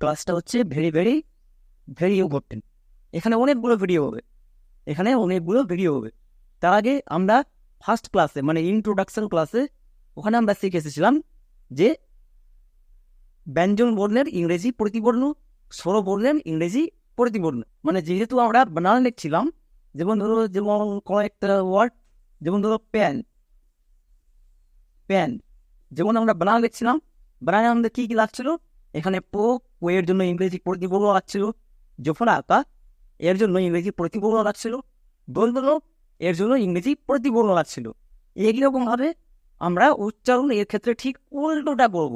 ক্লাসটা হচ্ছে very very very important এখানে অনেকগুলো ভিডিও হবে। এখানে অনেকগুলো ভিডিও হবে। তার আগে আমরা ফার্স্ট ক্লাসে মানে ইন্ট্রোডাকশন ক্লাসে ওখানে আমরা শিখে এসেছিলাম যে ব্যঞ্জন বর্ণের ইংরেজি প্রতিবর্ণ, স্বর বর্ণের ইংরেজি প্রতিবর্ণ। মানে যেহেতু আমরা বানান লিখছিলাম, যেমন ধরো, যেমন কয়েকটা ওয়ার্ড যেমন ধরো প্যান প্যান যেমন আমরা বানান লিখছিলাম বানানে আমাদের কী কী লাগছিল? এখানে পো, ও এর জন্য ইংরেজি প্রতিবর্ণ লাগছিল। যখন আঁকা, এর জন্য ইংরেজি প্রতিবর্ণ লাগছিল। দোলদোল এর জন্য ইংরেজি প্রতিবর্ণ লাগছিল। এইরকমভাবে আমরা উচ্চারণ এর ক্ষেত্রে ঠিক উল্টোটা করব।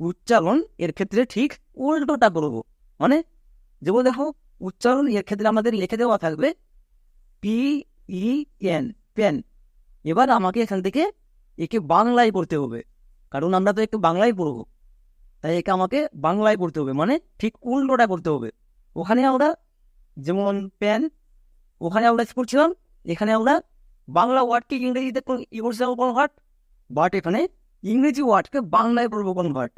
উচ্চারণ এর ক্ষেত্রে ঠিক উল্টোটা করব। মানে যেমন দেখো, উচ্চারণ এর ক্ষেত্রে আমাদের লিখে দেওয়া থাকবে পি, ই, এন, পেন। এবার আমাকে এখান থেকে একে বাংলায় পড়তে হবে। কারণ আমরা তো একটু বাংলায় পড়ব। তাই একে আমাকে বাংলায় পড়তে হবে মানে ঠিক উল্টোটা করতে হবে। ওখানে আমরা যেমন প্যান ওখানে আমরা করছিলাম? এখানে আমরা বাংলা ওয়ার্ডকে ইংরেজিতে ই করছিলাম কনভার্ট বাট এখানে ইংরেজি ওয়ার্ডকে বাংলায় পড়ব কনভার্ট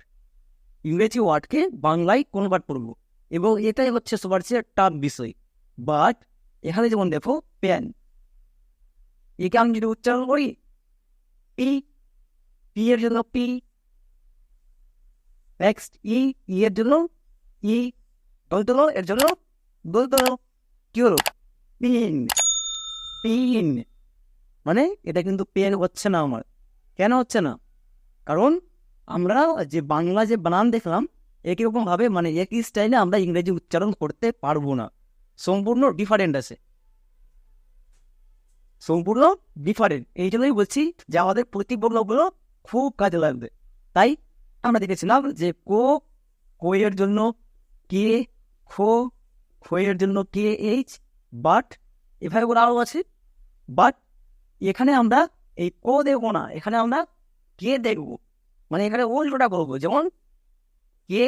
ইংরেজি ওয়ার্ডকে বাংলায় কনভার্ট করব? এবং এটাই হচ্ছে সবার চেয়ে টাফ বিষয়। বাট এখানে যেমন দেখো পেন একে আমি যদি উচ্চারণ করি পি পি এর জন্য পি নেক্সট ই ই এর জন্য ই দলতল এর জন্য দলতল কি হলো? পিন পিন মানে এটা কিন্তু পেন হচ্ছে না আমার। কেন হচ্ছে না? কারণ আমরা যে বাংলা যে বানান দেখলাম, একই রকমভাবে মানে একই স্টাইলে আমরা ইংরেজি উচ্চারণ করতে পারব না। সম্পূর্ণ ডিফারেন্ট আছে। সম্পূর্ণ ডিফারেন্ট এই জন্যই বলছি যে আমাদের প্রতিবর্ণগুলো খুব কাজে লাগবে। তাই আমরা দেখেছিলাম যে কো, কোয়ের জন্য কে, খো, খোয়ের জন্য কে, এইচ, বাট, এভাবে করে আরও আছে, বাট এখানে আমরা এই কো দেখব না, এখানে আমরা কে দেখব মানে এখানে উল্টোটা করব, যেমন কে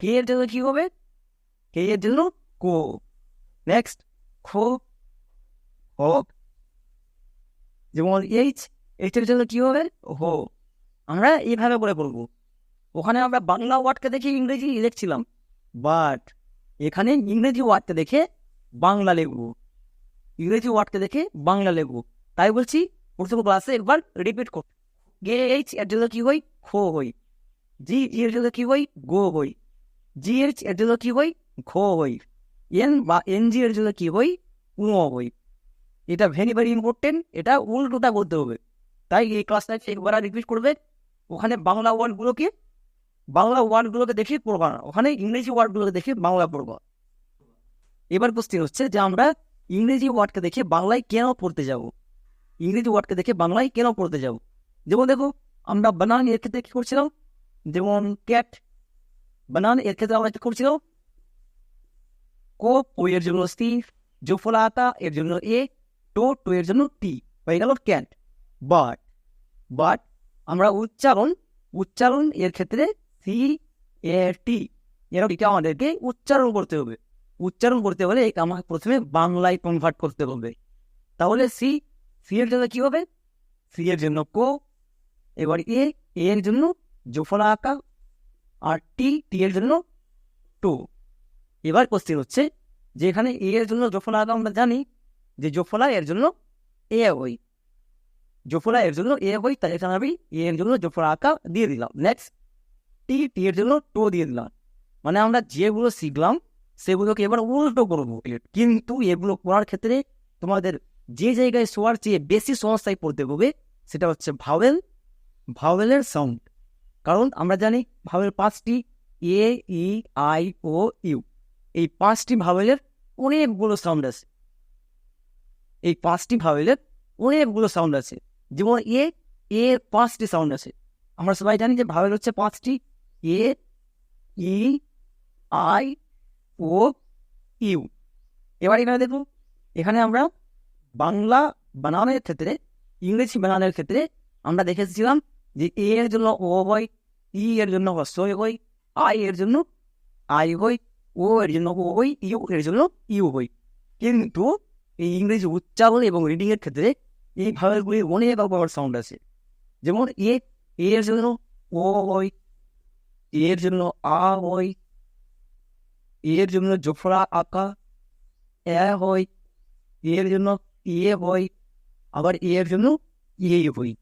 কে এর জন্য কি হবে, কে এর জন্য কো নেক্সট খো, হো, যেমন এইচ, এইচের জন্য কি হবে, হো, আমরা এইভাবে করে বলব। ওখানে আমরা বাংলা ওয়ার্ডকে দেখে ইংরেজি লিখছিলাম বাট এখানে ইংরেজি ওয়ার্ডকে দেখে বাংলা লিখব। ইংরেজি ওয়ার্ডকে দেখে বাংলা লিখব। তাই বলছি, প্রথম ক্লাসে একবার রিপিট কর। গে এইচ এর জন্য কি হই খো হই জি এর জন্য কি হই গো হই জি এইচ এর জন্য কি হই ঘো হই এন বা এন জি এর জন্য কি হই উঁ হই এটা ভেরি ভেরি ইম্পর্টেন্ট এটা উল্টোটা করতে হবে। তাই এই ক্লাসটা একবার রিপিট করবে। ওখানে বাংলা ওয়ার্ডগুলোকে বাংলা ওয়ার্ডগুলোকে দেখে পড়বা না। ওখানে ইংরেজি ওয়ার্ডগুলোকে দেখে বাংলা পড়বা। এবার কোশ্চেন হচ্ছে যে আমরা ইংরেজি ওয়ার্ডকে দেখে বাংলায় কেন পড়তে যাব? ইংরেজি ওয়ার্ডকে দেখে বাংলায় কেন পড়তে যাব? যেমন দেখো, আমরা বানান এর ক্ষেত্রে কী করছিলাম? যেমন ক্যাট বানান এর ক্ষেত্রে আমরা কী করছিলাম? কোপ ও এর জন্য সি জোফলাতা এর জন্য এ টো টো এর জন্য টি হয়ে গেল ক্যাট বাট বাট আমরা উচ্চারণ উচ্চারণ এর ক্ষেত্রে সি এ টি আমাদেরকে উচ্চারণ করতে হবে। উচ্চারণ করতে হলে আমাকে প্রথমে বাংলায় কনভার্ট করতে হবে। তাহলে সি সি এর জন্য কি হবে? সি এর জন্য কো, এবার এ এর জন্য জোফলা আঁকা, আর টি টি এর জন্য টু। এবার কোশ্চেন হচ্ছে যে এখানে এ এর জন্য জোফলা আঁকা আমরা জানি যে জোফলা এর জন্য এ হই জোফলা এর জন্য এ হই তাই এখানে আমি এ এর জন্য জোফলা আঁকা দিয়ে দিলাম। নেক্সট টি টি জন্য টো দিয়ে দিলাম। মানে আমরা যেগুলো শিখলাম, সেগুলোকে এবার উল্টো করব। কিন্তু এগুলো করার ক্ষেত্রে তোমাদের যে জায়গায় শোয়ার চেয়ে বেশি সমস্যায় পড়তে হবে, সেটা হচ্ছে ভাওয়েল, ভাওয়েলের সাউন্ড কারণ আমরা জানি ভাওয়েল পাঁচটি, এ, ই, আই, ও, ইউ। এই পাঁচটি ভাওয়েলের অনেকগুলো সাউন্ড আছে। এই পাঁচটি ভাওয়েলের অনেকগুলো সাউন্ড আছে। যেমন এ এর পাঁচটি সাউন্ড আছে। আমরা সবাই জানি যে ভাওয়েল হচ্ছে পাঁচটি এ ই আই ও ইউ এবার এখানে দেখুন এখানে আমরা বাংলা বানানের ক্ষেত্রে ইংরেজি বানানের ক্ষেত্রে আমরা দেখেছিলাম যে এ এর জন্য ও হয় ই এর জন্য হস্যই হয় আই এর জন্য আই হয় ও এর জন্য ও হই ইউ এর জন্য ইউ হই কিন্তু এই ইংরেজি উচ্চারণ এবং রিডিংয়ের ক্ষেত্রে এই ভাবেরগুলি অনেক রকমের সাউন্ড আছে যেমন এ এর জন্য ও হয় এর জন্য আ হয় এর জন্য জোফরা আঁকা, এ হয় এর জন্য ইয়ে হয় আবার এর জন্য ইয়ে হই।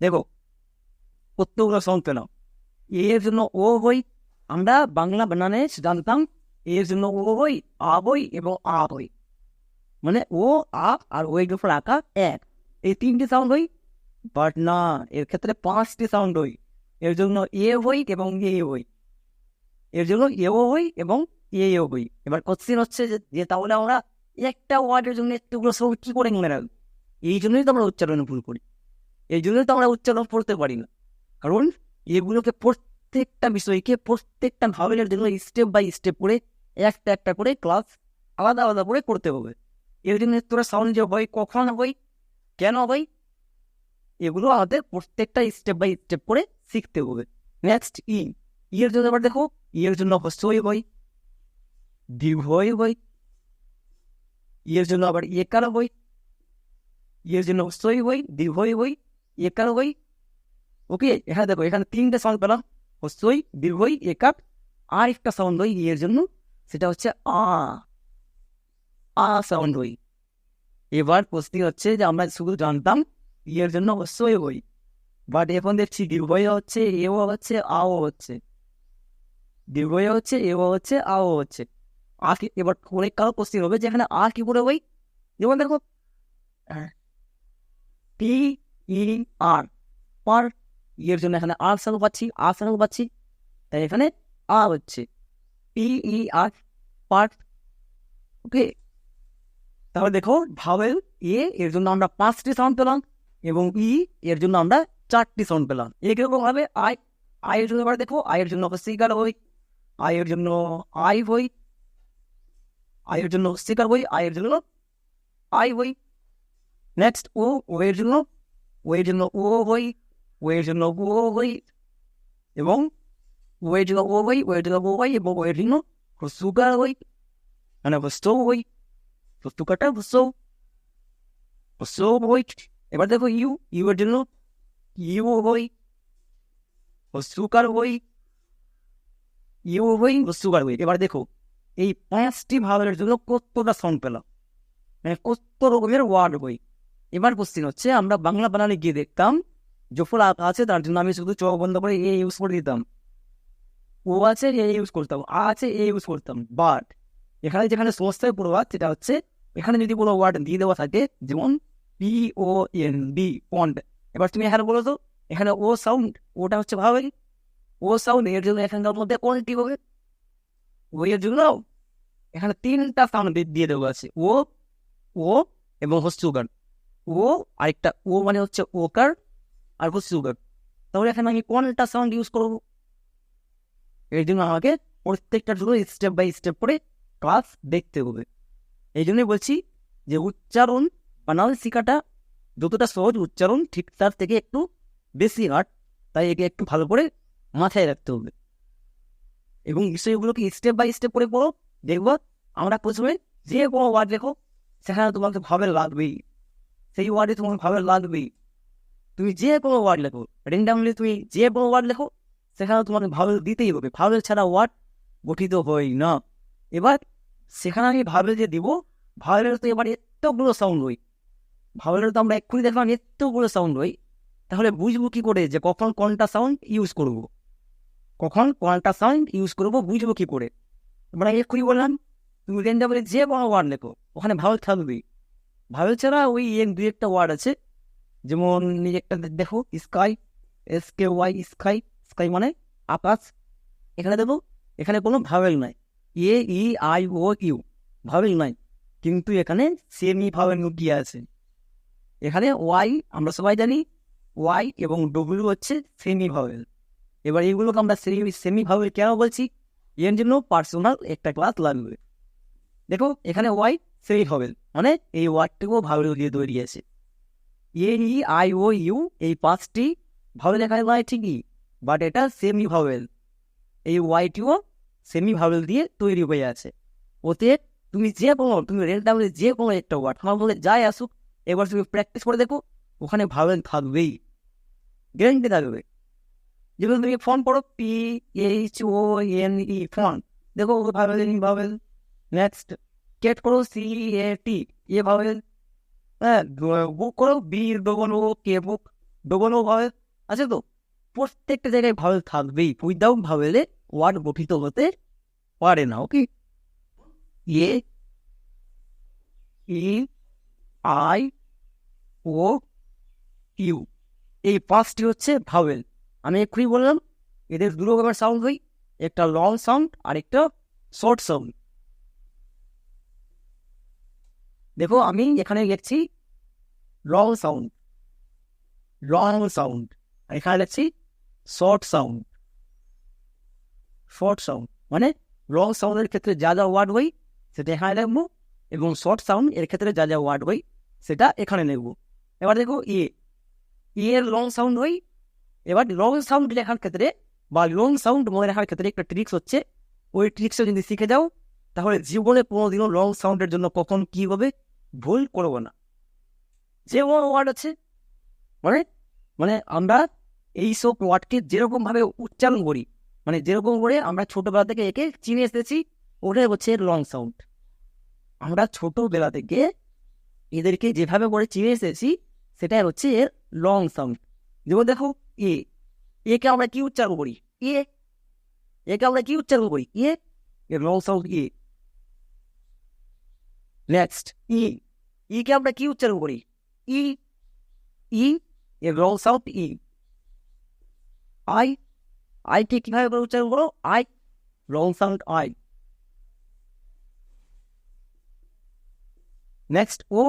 দেখো প্রত্যেকগুলো সাউন্ড পেলাম এর জন্য ও হই, আমরা বাংলা বানানে জানতাম, এর জন্য ও হই, আ হই এবং আ হই। মানে ও, আ আর ওই উপর আঁকা এক। এই তিনটি সাউন্ড হই বাট না, এর ক্ষেত্রে পাঁচটি সাউন্ড হই। এর জন্য এ হই এবং এ হই এর জন্য এও হই এবং এও হই এবার কোশ্চেন হচ্ছে যে তাহলে আমরা একটা ওয়ার্ডের জন্য এতগুলো সব কী করে মনে রাখব এই জন্যই তো আমরা উচ্চারণ ভুল করি এই জন্যই তো আমরা উচ্চারণ পড়তে পারি না কারণ এগুলোকে প্রত্যেকটা বিষয়কে প্রত্যেকটা ভাবেলের জন্য স্টেপ বাই স্টেপ করে একটা একটা করে ক্লাস আলাদা আলাদা করে করতে হবে এর জন্য তোরা সাউন্ড যে হয় কখন হয় কেন হয় এগুলো আমাদের প্রত্যেকটা স্টেপ বাই স্টেপ করে শিখতে হবে। নেক্সট ই ইয়ের জন্য আবার দেখো ইয়ের জন্য হস্যই হয় দীর্ঘই হয় ইয়ের জন্য আবার একার হয় ইয়ের জন্য হস্যই হয় দীর্ঘই হয় একার হয় ওকে এখানে দেখো, এখানে তিনটে সাউন্ড পেলাম হস্যই দীর্ঘই, একার আর একটা সাউন্ড হয় ইয়ের জন্য, সেটা হচ্ছে আ আ সাউন্ড হই এবার প্রশ্ন হচ্ছে যে আমরা শুধু জানতাম ইয়ের জন্য অবশ্যই হই বাট এখন দেখছি দীর্ঘই হচ্ছে এও হচ্ছে, আও হচ্ছে। দীর্ঘই হচ্ছে এও হচ্ছে, আও হচ্ছে। আর কি, এবার অনেক কারও প্রশ্ন হবে যে এখানে আর কি করে ওই? যেমন দেখো টি ই, আর। পার ইয়ের জন্য এখানে আর সাউন্ড পাচ্ছি আর সাউন্ড পাচ্ছি। তাই এখানে আ হচ্ছে। P, E, R, per, okay. তাহলে দেখো ভাবেল এ এর জন্য আমরা পাঁচটি সাউন্ড পেলাম এবং ই এর জন্য আমরা চারটি সাউন্ড পেলাম এরকম ভাবে আই আয়ের জন্য এবার দেখো আয়ের জন্য হস্তিকার হই আয়ের জন্য আই হই আয়ের জন্য হস্তিকার হই আয়ের জন্য আই হই নেক্সট ও ও এর জন্য ও এর জন্য ও হই ও এর জন্য ও হই এবং ও এর জন্য ও হই ও এর জন্য ও হই এবং ও এর জন্য হস্তুকার হই মানে হস্ত হই হস্তুকারটা হস্ত হস্ত হই এবার দেখো ইউ ইউ এর জন্য ইউ হই হস্তুকার হই ইউ এবার দেখো, এই পাঁচটি ভাবের জন্য কতটা সাউন্ড পেলাম? মানে কত রকমের ওয়ার্ড হই এবার কোশ্চিন হচ্ছে, আমরা বাংলা বানানে গিয়ে দেখতাম, যখন আছে, তার জন্য আমি শুধু চোখ বন্ধ করে এ ইউজ করে দিতাম। ও আছে এ ইউজ করতাম, আ আছে, এ ইউজ করতাম। বাট এখানে যেখানে সমস্যায় পড়বা সেটা হচ্ছে, এখানে যদি কোনো ওয়ার্ড দিয়ে দেওয়া থাকে, যেমন P O N B pond এবার তুমি এখানে বলো তো, এখানে ও সাউন্ড ওটা হচ্ছে ভাবে ও সাউন্ড এর জন্য এখানকার মধ্যে কোনটি হবে। ও এর জন্য এখানে তিনটা সাউন্ড দিয়ে দেওয়া আছে। ও ও এবং হস্তুগান ও আরেকটা, ও মানে হচ্ছে ওকার আর হস্তুগান তাহলে এখানে আমি কোনটা সাউন্ড ইউজ করব? এর জন্য আমাকে প্রত্যেকটা জন্য স্টেপ বাই স্টেপ করে ক্লাস দেখতে হবে। এই জন্যই বলছি যে উচ্চারণ বানান শেখাটা যতটা সহজ উচ্চারণ ঠিক তার থেকে একটু বেশি হার্ড তাই একে একটু ভালো করে মাথায় রাখতে হবে। এবং বিষয়গুলোকে স্টেপ বাই স্টেপ করে পড়ো, দেখব আমরা প্রথমে যে কোনো ওয়ার্ড লেখো, সেখানে তোমাকে ভাবে লাগবেই। সেই ওয়ার্ডে তোমাকে ভাবে লাগবেই। তুমি যে কোনো ওয়ার্ড লেখো র্যান্ডামলি তুমি যে কোনো ওয়ার্ড লেখো, সেখানে তোমাকে ভাবেল দিতেই হবে। ভাবেল ছাড়া ওয়ার্ড গঠিত হয় না। এবার সেখানে আমি ভাবেল যে দিব ভাবেলের তো এবার এতগুলো সাউন্ড হই ভাবেলের তো আমরা এক্ষুনি দেখলাম এতগুলো সাউন্ড হই তাহলে বুঝব কি করে যে কখন কোনটা সাউন্ড ইউজ করব। কখন কোনটা সাউন্ড ইউজ করব, বুঝব কি করে? এবার আমি এক্ষুনি বললাম, তুমি র্যান্ডামলি যে কোনো ওয়ার্ড লেখো, ওখানে ভাবেল থাকবেই। ভাবেল ছাড়া ওই এক, দুই একটা ওয়ার্ড আছে। যেমন একটা দেখো sky S K Y sky sky মানে আকাশ। এখানে দেখো, এখানে কোনো ভাবেল নাই। A E I O you ভাবেল নাই। কিন্তু এখানে সেমি ভাবেল লুকিয়ে আছে। এখানে ওয়াই আমরা সবাই জানি ওয়াই এবং ডব্লিউ হচ্ছে সেমি ভাবেল এবার এইগুলোকে আমরা সেমি সেমি ভাবেল কেন বলছি? এর জন্য পার্সোনাল একটা ক্লাস লাগবে। দেখো, এখানে ওয়াই সেমি ভাবেল মানে এই ওয়ার্ডটুকু ভাবেল দিয়ে তৈরি আছে। এ ই আই ও ইউ এই পাঁচটি ভাবেল এখানে নয় ঠিকই বাট এটা সেমি ভাওয়েল এই ওয়াইটিও সেমি ভাওয়েল দিয়ে তৈরি হয়ে আছে। ওতে তুমি যে কোনো তুমি রেন্ডামলি যে কোনো একটা ওয়ার্ড তোমার বলে যাই আসুক এবার তুমি প্র্যাকটিস করে দেখো, ওখানে ভাওয়েল থাকবেই গ্যারেন্টি থাকবে। যেমন তুমি ফোন পড়ো P H O N E phone দেখো ভাবেল ভাবেল নেক্সট কেট করো C A T A vowel হ্যাঁ বুক করো B double O K book double O vowel আছে তো? প্রত্যেকটা জায়গায় ভাবেল থাকবেই উইদাউট ভাবেলে ওয়ার্ড গঠিত হতে পারে না okay A E I, O, U. এই পাঁচটি হচ্ছে ভাওয়েল। আমি এক্ষুনি বললাম, এদের দুটো রকমের সাউন্ড হয়, একটা লং সাউন্ড আর একটা শর্ট সাউন্ড দেখো, আমি এখানে লিখছি লং সাউন্ড লং সাউন্ড আর এখানে লিখছি শর্ট সাউন্ড শর্ট সাউন্ড মানে লং সাউন্ডের ক্ষেত্রে যা যা ওয়ার্ড হয়, সেটা এখানে লিখব, এবং শর্ট সাউন্ড এর ক্ষেত্রে যা যা ওয়ার্ড হয় সেটা এখানে লিখব এবার দেখো এ এর লং সাউন্ড হয় এবার লং সাউন্ড লেখার ক্ষেত্রে বা লং সাউন্ড মনে রাখার ক্ষেত্রে একটা ট্রিক্স হচ্ছে। ওই ট্রিক্সটা যদি শিখে যাও, তাহলে জীবনে কোনোদিনও লং সাউন্ডের জন্য কখন কি হবে ভুল করব না। যে ওয়ার্ড আছে। মানে মানে আমরা এই সব ওয়ার্ডকে যেরকমভাবে উচ্চারণ করি মানে যেরকম করে আমরা ছোটবেলা থেকে একে চিনে এসেছি, ওটাই হচ্ছে লং সাউন্ড আমরা ছোটবেলা থেকে এদেরকে যেভাবে করে চিনে এসেছি সেটাই হচ্ছে এর লং সাউন্ড যেমন দেখো এ একে আমরা কি উচ্চারণ করি এ একে আমরা কি উচ্চারণ করি এ এর long sound A next E ইকে আমরা কি উচ্চারণ করি ই ই এর লং সাউন্ড ই আই আইকে কীভাবে করে উচ্চারণ করো I long sound I next O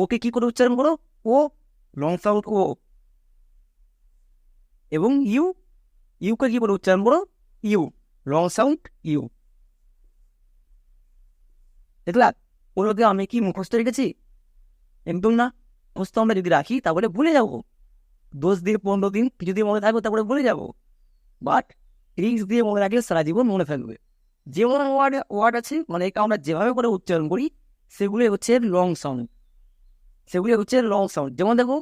ওকে কি করে উচ্চারণ করো? ও লং সাউন্ড ও এবং ইউ ইউকে কি করে উচ্চারণ করো? ইউ লং সাউন্ড ইউ দেখলা ওগুলোকে আমি কি মুখস্থ রেখেছি? একদম না। মুখস্থ আমরা যদি রাখি, তাহলে ভুলে যাব। দশ দিন পনেরো দিন যদি মনে থাকবে, তারপরে ভুলে যাব। বাট রিক্স দিয়ে মনে রাখলে সারা জীবন মনে থাকবে। যেমন ওয়ার্ড ওয়ার্ড আছে মানে আমরা যেভাবে করে উচ্চারণ করি সেগুলি হচ্ছে লং সাউন্ড সেগুলি হচ্ছে লং সাউন্ড যেমন দেখো,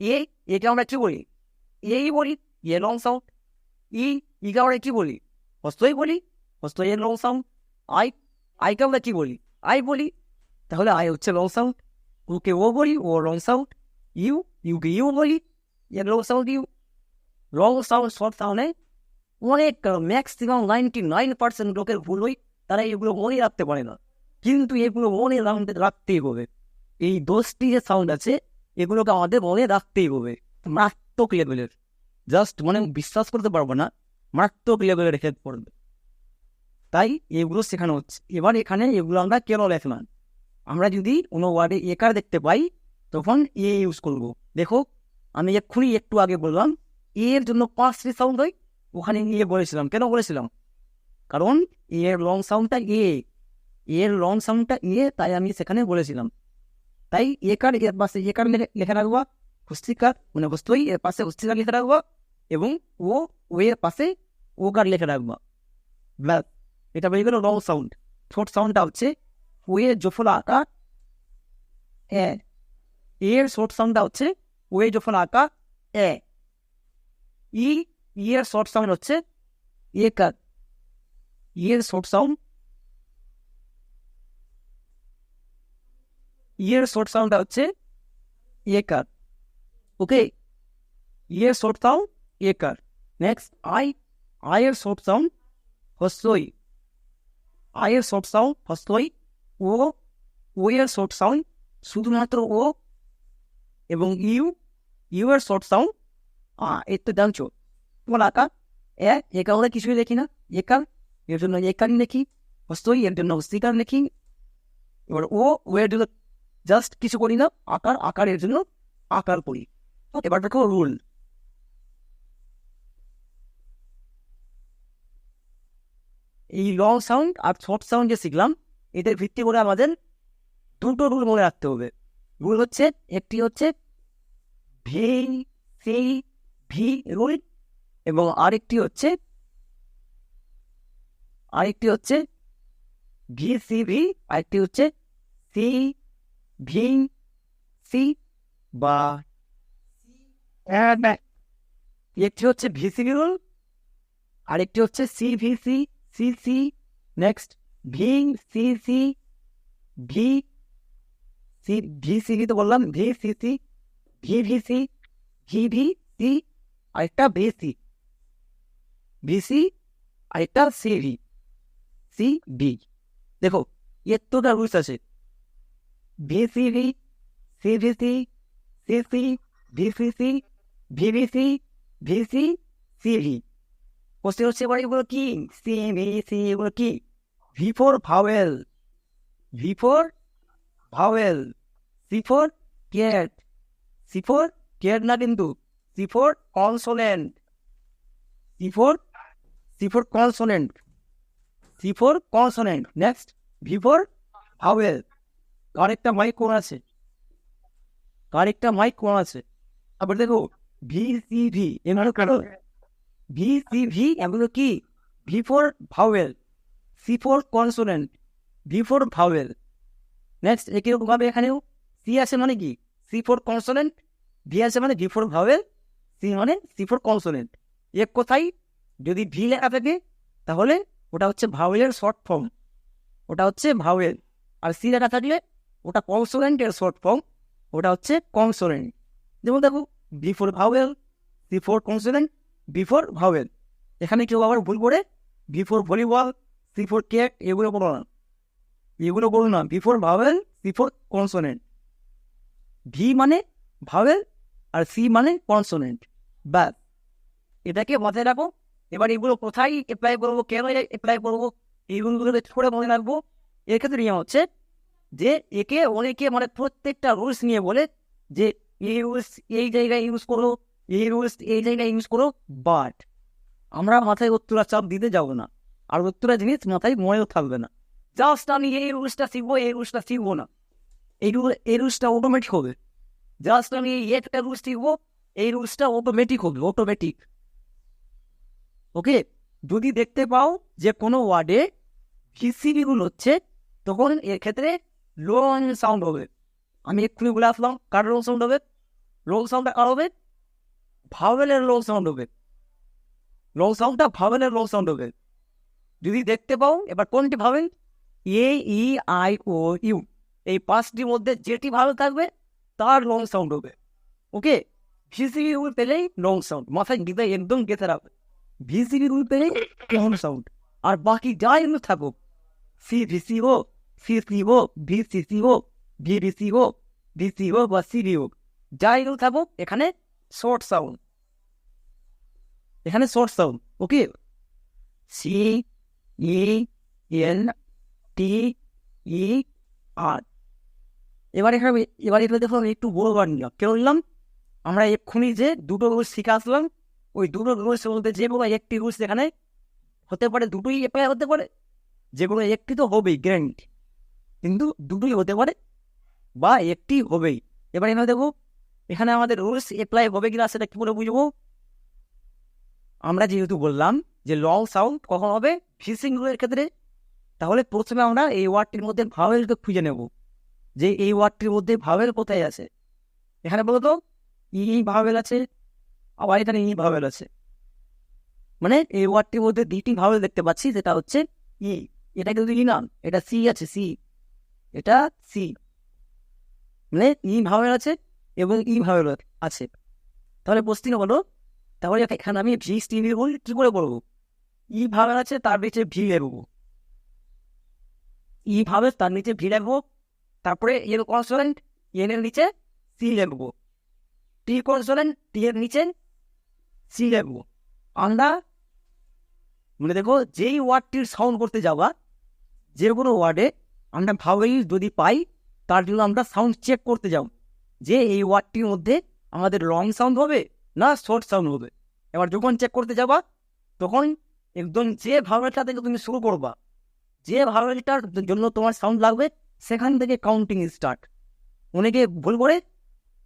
এ, একে আমরা কি বলি? এই বলি, এ লং সাউন্ড ই, ইকে আমরা কি বলি? হস্তই বলি হস্ত এ লং সাউন্ড আই, আইকে আমরা কি বলি? আই বলি, তাহলে আই হচ্ছে লং সাউন্ড ওকে ও বলি, ও লং সাউন্ড ইউ, ইউকে ইউ বলি এ long sound U. Long sound short সাউন্ডে অনেক ম্যাক্সিমাম নাইনটি নাইন পার্সেন্ট লোকের ভুল হয় তারা এগুলো মনে রাখতে পারে না। কিন্তু এগুলো মনে রাখতে, রাখতেই হবে। এই দোষটি যে সাউন্ড আছে, এগুলোকে আমাদের মনে রাখতেই হবে। মারাত্মক লেভেলের জাস্ট মানে বিশ্বাস করতে পারব না, মারাত্মক লেভেলের হেল্প করবে তাই এগুলো শেখানো হচ্ছে। এবার এখানে এগুলো আমরা কেন লেখলাম? আমরা যদি কোনো ওয়ার্ডে একার দেখতে পাই, তখন এ ইউজ করব। দেখো, আমি এক্ষুনি একটু আগে বললাম এ এর জন্য পাঁচটি সাউন্ড হয়, ওখানে নিয়ে বলেছিলাম। কেন বলেছিলাম? কারণ এর লং সাউন্ডটা এ এর লং সাউন্ডটা এ তাই আমি সেখানে বলেছিলাম। তাই একার এর পাশে একার লেখা রাখবা হস্তিকার মানে হস্তই এর পাশে হস্তিকার লেখা রাখবা এবং ও ও এর পাশে ও কার লেখা রাখবা। ব্যাস, এটা বেরিয়ে গেল লং সাউন্ড ছোট সাউন্ডটা হচ্ছে ও এর জফল আকার, এ এর শর্ট সাউন্ডটা হচ্ছে ও এর জফল আকার, এ, ই এর শর্ট সাউন্ড হচ্ছে এ কার এর শর্ট সাউন্ড ইয়ের শর্ট সাউন্ডটা হচ্ছে একার ওকে ইয়ের শর্ট সাউন্ড একার নেক্সট আই আয়ের শর্ট সাউন্ড হস্যই আয়ের শর্ট সাউন্ড হস্যই ও ও এর শর্ট সাউন্ড শুধুমাত্র ও এবং ইউ ইউ এর শর্ট সাউন্ড এর তো জানছো তোমার আঁকা এ একা আমরা কিছুই দেখি না। একার এর জন্য একার লিখি হস্তই এর জন্য হস্তিকার লিখি এবার ও ও এর জন্য জাস্ট কিছু করি না, আকার, আকারের জন্য আকার করি। এবার দেখো রুল এই লং সাউন্ড আর শর্ট সাউন্ড যে শিখলাম, এদের ভিত্তি করে আমাদের দুটো রুল মনে রাখতে হবে। রুল হচ্ছে, একটি হচ্ছে ভি সি ভি রুল এবং আরেকটি হচ্ছে আরেকটি হচ্ছে ভি সি ভি আরেকটি হচ্ছে সি ভি সি বা একটি হচ্ছে ভিসি রুল আরেকটি হচ্ছে C V C C C next V C C V C V C তো বললাম? V C C V V C V V C আরেকটা ভি সি ভি সি আরেকটা C V C V দেখো এতটা rules আছে। V C V C V C C C V C C V V C V C C question হচ্ছে এবার এগুলো কি? C V C এগুলো কি? V for vowel. V for vowel. C for cat C for cat না কিন্তু C for consonant. C for C for consonant. C for consonant. Next V for vowel. আরেকটা mic কোন আছে। আরেকটা mic কোন আছে। আবার দেখো ভি সি ভি এনারও কেন ভি সি ভি এগুলো কি? V for vowel C for consonant V for vowel next একইরকমভাবে এখানেও। সি আছে মানে কি? সি ফোর কনসোনেন্ট ভি আছে মানে ভি ফোর ভাওয়েল সি মানে সি ফোর কনসোনেন্ট এক কোথায় যদি ভি লেখা থাকে, তাহলে ওটা হচ্ছে ভাওয়েলের শর্ট ফর্ম ওটা হচ্ছে ভাওয়েল আর সি লেখা থাকলে ওটা কনসোনেন্টের শর্ট ফর্ম ওটা হচ্ছে কনসোনেন্ট যেমন দেখো B for vowel C for consonant B for vowel এখানে কেউ আবার ভুল করে B for volleyball C for cake এগুলো করো না। এগুলো করো না B for vowel C for consonant V মানে ভাওয়েল আর সি মানে কনসোনেন্ট ব্যাস। এটাকে মাথায় রাখো। এবার এগুলো কোথায় অ্যাপ্লাই করব, কেন অ্যাপ্লাই করব এইগুলো করে মনে রাখব। এর ক্ষেত্রে হচ্ছে যে একে অনেকে মানে প্রত্যেকটা রুলস নিয়ে বলে যে এই রুলস এই জায়গায় ইউজ করো, এই রুলস এই জায়গায় ইউজ করো বাট আমরা মাথায় উত্তরা চাপ দিতে যাব না। আর উত্তরা জিনিস মাথায় মনেও থাকবে না। জাস্ট আমি এই রুলসটা শিখব, এই রুলসটা শিখব না। এই রুল এই রুলসটা অটোমেটিক হবে। জাস্ট আমি এই একটা রুলস শিখব, এই রুলসটা অটোমেটিক হবে অটোমেটিক ওকে যদি দেখতে পাও যে কোনো ওয়ার্ডে ভিসিবি রুল হচ্ছে, তখন এর ক্ষেত্রে লং সাউন্ড হবে আমি এক্ষুনি বলে আসলাম কার লং সাউন্ড হবে লং সাউন্ডটা কার হবে ভাওয়েলের লং সাউন্ড হবে লং সাউন্ডটা ভাওয়েলের লং সাউন্ড হবে যদি দেখতে পাও এবার কোনটি ভাবেন এ ই আই ও ইউ এই পাঁচটির মধ্যে যেটি ভালো থাকবে তার লং সাউন্ড হবে ওকে ভিসিবি রুল পেলেই লং সাউন্ড মাথায় গীতা একদম গেঁথে রাখবে ভিসিবি রুল পেলেই লং সাউন্ড আর বাকি যাই থাকুক সি ভিসি হোক সি সি হোক ভি সি সি হোক ভি ভি হোক ভি সি হোক বা সি ভি হোক যাই এগুলো থাকুক, এখানে শর্ট সাউন্ড এখানে short sound okay C E N T E R এবার এখানে এবার এখানে দেখো একটু বড় বার নিলাম। কেন নিলাম? আমরা এক্ষুনি যে দুটো রুলস শিখে আসলাম, ওই দুটো রুলস বলতে যে কোনো একটি রুলস এখানে হতে পারে, দুটোই অ্যাপ্লাই হতে পারে। যে কোনো একটি তো হবেই গ্যারেন্টি কিন্তু দুটোই হতে পারে বা একটি হবেই। এবার এখানে দেখো, এখানে আমাদের রুলস অ্যাপ্লাই হবে কিনা সেটা কী করে বুঝব? আমরা যেহেতু বললাম যে লং সাউন্ড কখন হবে ফিসিং রুলের ক্ষেত্রে, তাহলে প্রথমে আমরা এই ওয়ার্ডটির মধ্যে ভাওয়েলকে খুঁজে নেব। যে এই ওয়ার্ডটির মধ্যে ভাওয়েল কোথায় আছে? এখানে বলো তো, ই ভাওয়েল আছে, আবার এখানে ই ভাওয়েল আছে। মানে এই ওয়ার্ডটির মধ্যে দুটি ভাওয়েল দেখতে পাচ্ছি যেটা হচ্ছে ই। এটা কিন্তু ই নাম এটা সি আছে সি এটা সি। মানে ই ভাওয়েল আছে এবং ই ভাওয়েল আছে। তাহলে প্রশ্ন হলো তাহলে এখানে আমি ভি স্টিভি বলি কী করে করব ই ভাবে আছে, তার নিচে ভি লেখবো ই ভাবে তার নিচে ভি লেখবো তারপরে এর কনসোনেন্ট এন এর নিচে সি লেখবো টি কনসোনেন্ট টি এর নিচে সি লেখবো আমরা মানে দেখো, যেই ওয়ার্ডটির সাউন্ড করতে যাওয়া যে কোনো ওয়ার্ডে আমরা ভাবেই যদি পাই, তার জন্য আমরা সাউন্ড চেক করতে যাব। যে এই ওয়ার্ডটির মধ্যে আমাদের লং সাউন্ড হবে না শর্ট সাউন্ড হবে? এবার যখন চেক করতে যাবা, তখন একদম যে ভাওয়েলটা থেকে তুমি শুরু করবা, যে ভাওয়েলটার জন্য তোমার সাউন্ড লাগবে, সেখান থেকে কাউন্টিং স্টার্ট অনেকে ভুল করে,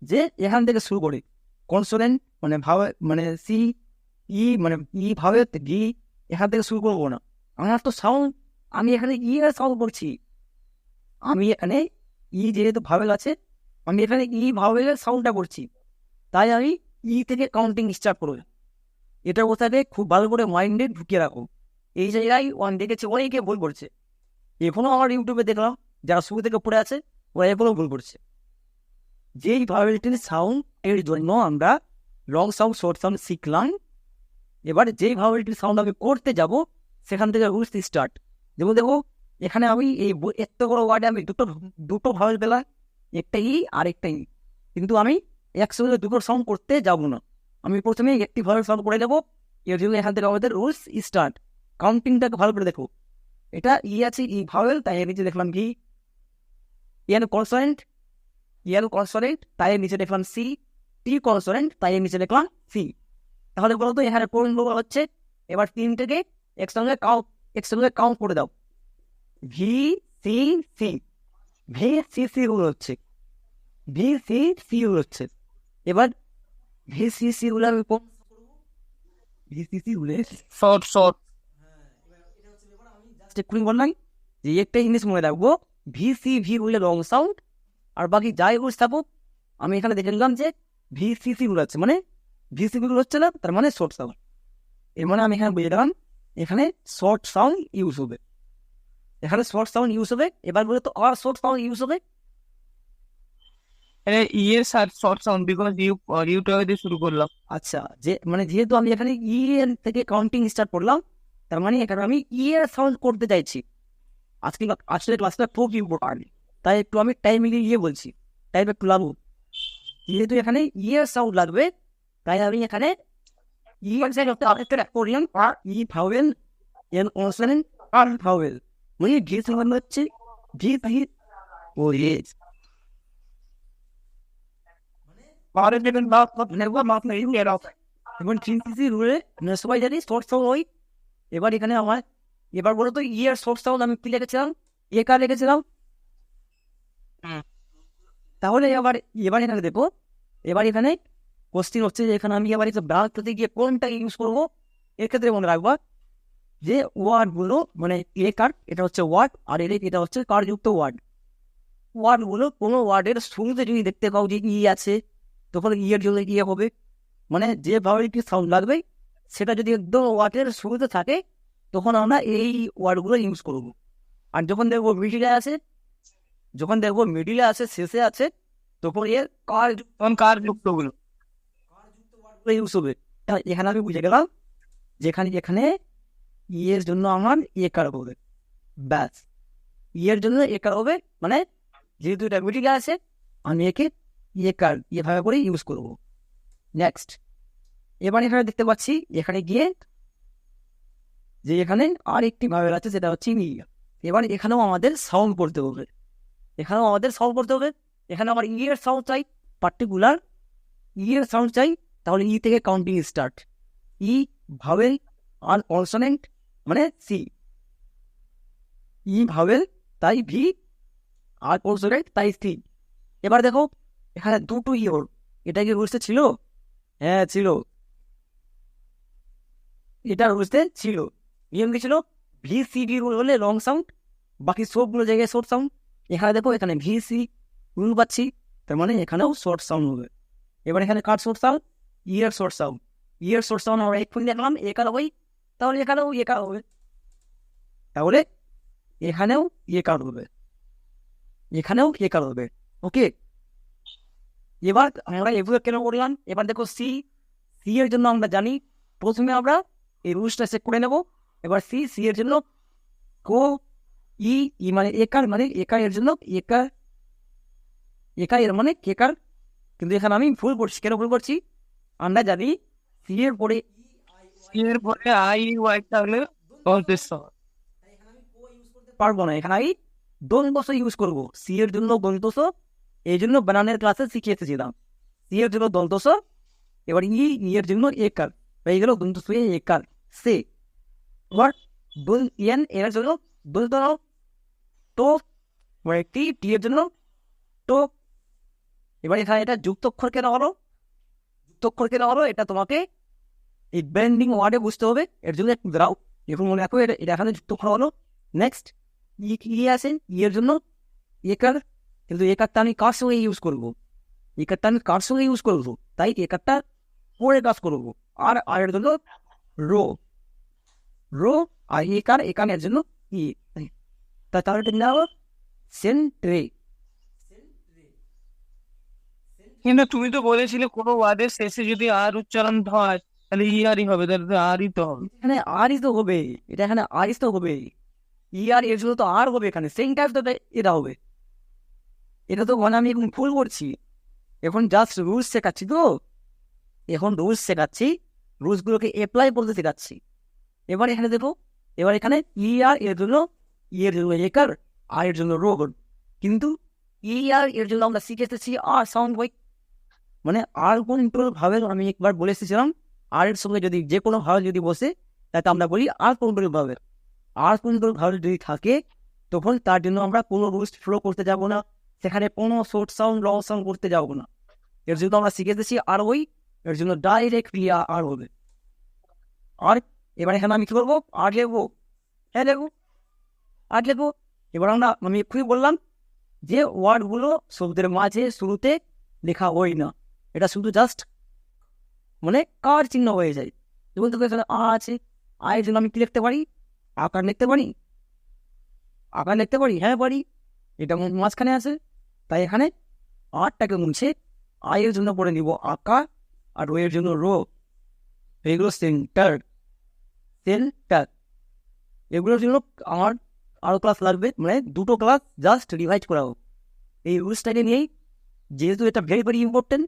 যে এখান থেকে শুরু করে। কনসোনেন্ট মানে ভাবে মানে সি ই মানে ই ভাবে ভি এখান থেকে শুরু করব না। আমার তো সাউন্ড আমি এখানে ই এর সাউন্ড করছি। আমি এখানে ই যেহেতু ভাবেল আছে, আমি এখানে ই ভাবেলের সাউন্ডটা করছি। তাই আমি ই থেকে কাউন্টিং স্টার্ট করব। এটা কোথাকে খুব ভালো করে মাইন্ডে ঢুকিয়ে রাখো। এই জায়গায় ওয়ান দেখেছি, অনেকে ভুল করছে। এখনও আমার ইউটিউবে দেখলাম, যারা শুরু থেকে পড়ে আছে, ওরা এখনও ভুল করছে। যেই ভার্বেলটির সাউন্ড এর জন্য আমরা লং সাউন্ড শর্ট সাউন্ড শিখলাম। এবার যেই ভার্বেলটির সাউন্ড আমি করতে যাব, সেখান থেকে রুলস স্টার্ট যেমন দেখো এখানে আমি এই এত বড় ওয়ার্ডে আমি দুটো দুটো ভাওয়েল পেলাম একটা ই আর একটা ই কিন্তু আমি একসঙ্গে দুটো সাউন্ড করতে যাব না। আমি প্রথমে একটি ভাওয়েল সাউন্ড করে নেব, এর জন্য এখান থেকে আমাদের রুলস স্টার্ট কাউন্টিংটাকে ভালো করে দেখো। এটা ই আছে ই ভাওয়েল তাই এর নিচে দেখলাম ভি ইয়ান কনসোনেন্ট ইয়ান কনসোনেন্ট তাই এর নিচে দেখলাম সি টি কনসোনেন্ট তাই এর নিচে দেখলাম সি তাহলে বলতো এখানে কোন হচ্ছে? এবার তিনটেকে একসঙ্গে কাউ একসঙ্গে কাউন্ট করে দাও। V C C V C C গুলো হচ্ছে। ভি সি সি গুলো হচ্ছে। এবার ভি সি সি গুলো আমি কোন ভি সি সি গুলো শর্ট শর্ট। জাস্ট এক্ষুনি বললাম যে একটা জিনিস মনে রাখব। ভি সি ভি বললে লং সাউন্ড আর বাকি যাই রুলস থাকুক আমি এখানে দেখে নিলাম যে ভি সি সি গুলো হচ্ছে মানে ভি সি গুলো হচ্ছে না তার মানে শর্ট সাউন্ড এর মানে আমি এখানে বুঝে গেলাম এখানে শর্ট সাউন্ড ইউজ হবে। এখানে শর্ট সাউন্ড ইউজ হবে। এবার বলে তো আর শর্ট সাউন্ড ইউজ হবে? ইয়েস আর শর্ট সাউন্ড বিকজ ইউ ইউটিউবে দিয়ে শুরু করলাম। আচ্ছা যে মানে যেহেতু আমি এখানে ই এর থেকে কাউন্টিং স্টার্ট করলাম তার মানে এখানে আমি ই এর সাউন্ড করতে চাইছি। আজকে আজকের ক্লাসটা খুব ইম্পর্টেন্ট তাই একটু আমি টাইম গিয়ে বলছি। টাইম একটু লাগবো যেহেতু এখানে ই এর সাউন্ড লাগবে তাই আমি এখানে ই এর সাইড হতে আরেকটা কোরিয়ান আর ই ভাওয়েল এন কনসোনেন্ট আর ভাওয়েল ভি সাউন্ড হচ্ছে ভি ভি ও ইয়েস পারে দেবেন না একবার মাপ নাই এর অফ এবং থ্রি রুলে সবাই জানি শর্ট সাউন্ড ওই এবার এখানে আমার এবার বলো তো ইয়ার শর্ট সাউন্ড আমি কি লিখেছিলাম এ কার লিখেছিলাম তাহলে এবার এবার এখানে দেখো এবার এখানে কোশ্চিন হচ্ছে যে এখানে আমি এবার ব্রাউজ করতে গিয়ে কোনটা ইউজ করব এক্ষেত্রে মনে রাখবা যে ওয়ার্ডগুলো মানে এ কার, এটা হচ্ছে ওয়ার্ড, আর এর এটা হচ্ছে কারযুক্ত ওয়ার্ড। ওয়ার্ডগুলো কোনো ওয়ার্ডের শুরুতে যদি দেখতে পাও যে ই আছে, তখন ইয়ের জন্য ইয়ে হবে। মানে যেভাবে কি সাউন্ড লাগবে, সেটা যদি একদম ওয়ার্ডের শুরুতে থাকে, তখন আমরা এই ওয়ার্ডগুলো ইউজ করব। আর যখন দেখব মিডিলে আছে, যখন দেখব মিডিলে আছে, শেষে আছে, তখন এর কার, তখন কার যুক্তগুলো ইউজ হবে। এখানে আমি বুঝে গেলাম, যেখানে যেখানে এখানে ইয়ের জন্য আমার ইয়ে কার হবে। ব্যাস। ইয়ের জন্য এ কার হবে মানে যেহেতু এটা মিডিলে আছে, আমি একে ইয়ে কার এভাবে করে ইউজ করব। নেক্সট এবার এখানে দেখতে পাচ্ছি, এখানে গিয়ে যে এখানে আর একটি ভাবে আছে, সেটা হচ্ছে ই এবার এখানেও আমাদের সাউন্ড করতে হবে। এখানেও আমাদের সাউন্ড করতে হবে। এখানে আমার ইয়ের সাউন্ড চাই পার্টিকুলার ইয়ের সাউন্ড চাই, তাহলে ই থেকে কাউন্টিং স্টার্ট ই ভাওয়েল আর কনসোনেন্ট মানে সি। ই ভাওয়েল, তাই ভি, আর কনসোনেন্ট তাই সি। এবার দেখো, এখানে দুটো ইয়োর এটা কি রুলসে ছিল? হ্যাঁ ছিল। এটা রুলসে ছিল। নিয়ম কি ছিল? ভি সি ডি রুল হলে লং সাউন্ড বাকি সবগুলো জায়গায় শর্ট সাউন্ড এখানে দেখো, এখানে ভি সি রুল পাচ্ছি, তার মানে এখানেও শর্ট সাউন্ড হবে। এবার এখানে কার শর্ট সাউন্ড ইয়ার শর্ট সাউন্ড ইয়ার শর্ট সাউন্ড আমরা এক্ষুনি দেখলাম একার হবেই তাহলে এখানেও একার হবে। তাহলে এখানেও একার হবে। এখানেও একার হবে। ওকে? এবার আমরা এগুলো কেন করলাম এবার দেখো সি সি এর জন্য আমরা জানি প্রথমে আমরা এই রুলসটা চেক করে নেব। এবার সি সি এর জন্য কো ই ই মানে একার মানে একার এর জন্য একার একার এর মানে কেকার কিন্তু এখানে আমি ভুল করছি। কেন ভুল করছি? আমরা জানি সি এর পরে এর পরে আই তাহলে পারব না এখানে। আমি দন্তস ইউজ করব। সি এর জন্য এই জন্য বানানের ক্লাসে সি এর জন্য দন্তস। এবার ই ই এর জন্য হয়ে গেল দন্তস সে এর জন্য তো টি এর জন্য তো। এবার এখানে এটা যুক্ত অক্ষর কেন হলো? যুক্ত অক্ষর কেন হলো? এটা তোমাকে এই ব্যান্ডিং ওয়ার্ডে বুঝতে হবে। এর জন্য একটু দাঁড়াও। এখন মনে রাখো, এটা এখানে যুক্ত অক্ষর হলো। নেক্সট ই কি আছে? ই এর জন্য একার কিন্তু একারটা আমি কার সঙ্গে ইউজ করব? একারটা আমি কার সঙ্গে ইউজ করব? তাই একারটা পরে কাজ করব। আর আর এর জন্য রো। রো আর একার একানের জন্য ই তা তাহলে এটা নেওয়া সেন্ট্রে কিন্তু তুমি তো বলেছিলে কোনো ওয়ার্ডের শেষে যদি আর উচ্চারণ হয় তাহলে ইয়ারই হবে, তাহলে আরই তো হবে। এখানে আরই তো হবে, এটা এখানে আরই তো হবে। এর তো আর হবে এখানে সেম টাইপ তো এটা হবে। এটা তো মানে আমি এখন ভুল করছি। এখন জাস্ট রুলস শেখাচ্ছি তো। এখন রুলস শেখাচ্ছি রুলসগুলোকে অ্যাপ্লাই করতে শেখাচ্ছি। এবার এখানে দেখো, এবার এখানে ই আর এর জন্য ই এর জন্য একার আর এর জন্য রোগ কিন্তু ই আর এর জন্য আমরা শিখে এসেছি আর সাউন্ড বই মানে আর কোন ভাবে আমি একবার বলে এসেছিলাম আর এর সঙ্গে যদি যে কোনো ভাবে যদি বসে তাতে আমরা বলি আর কোন ভাবে আর কোন ভাবে যদি থাকে, তখন তার জন্য আমরা কোনো রুলস ফলো করতে যাব না। সেখানে কোনো শর্ট সাউন্ড লং সাউন্ড করতে যাব না। এর জন্য আমরা শিখে এসেছি আর ওই, এর জন্য ডাইরেক্ট ক্রিয়া আর হবে। আর এবার এখানে আমি কি করব? আর লিখব হ্যাঁ লিখব আর লিখব এবার আমরা, আমি এক্ষুনি বললাম যে ওয়ার্ডগুলো শব্দের মাঝে শুরুতে লেখা হয় না। এটা শুধু জাস্ট মানে কার চিহ্ন হয়ে যায়। যেমন তোকে আ আছে আয়ের জন্য আমি কি লিখতে পারি? আকার লিখতে পারি? আকার লিখতে পারি? হ্যাঁ পারি। এটা মাঝখানে আছে, তাই এখানে আটটাকে মুছে আয়ের জন্য পড়ে নিব আকার আর রো এর জন্য রো। এগুলো সেন্টার সেন্টার এগুলোর জন্য আমার আরও ক্লাস লাগবে মানে দুটো ক্লাস জাস্ট রিভাইজ করা হোক এই রুলসটাকে নিয়েই যেহেতু এটা ভেরি ভেরি ইম্পর্টেন্ট